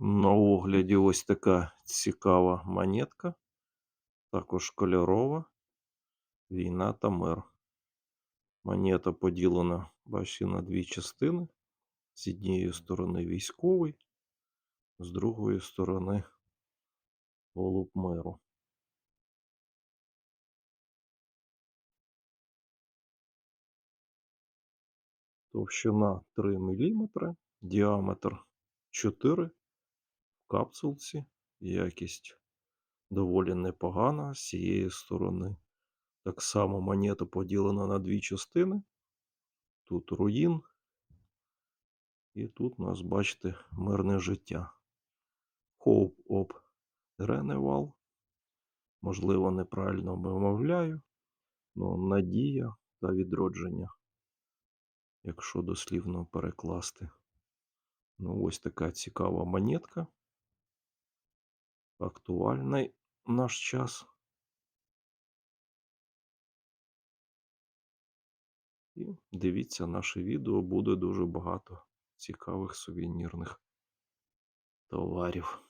На огляді ось така цікава монетка, також кольорова. Війна та мир. Монета поділена, бачите, на дві частини. З однієї сторони військовий, з другої сторони голуб миру. Товщина 3 мм, діаметр 4 в капсулці. Якість доволі непогана з цієї сторони. Так само монета поділена на дві частини. Тут руїн. І тут у нас, бачите, мирне життя. Of Renewal. Можливо, неправильно вимовляю. Ну, надія та відродження. Якщо дослівно перекласти. Ну, ось така цікава монетка. Актуальний наш час. І дивіться наше відео, буде дуже багато цікавих сувенірних товарів.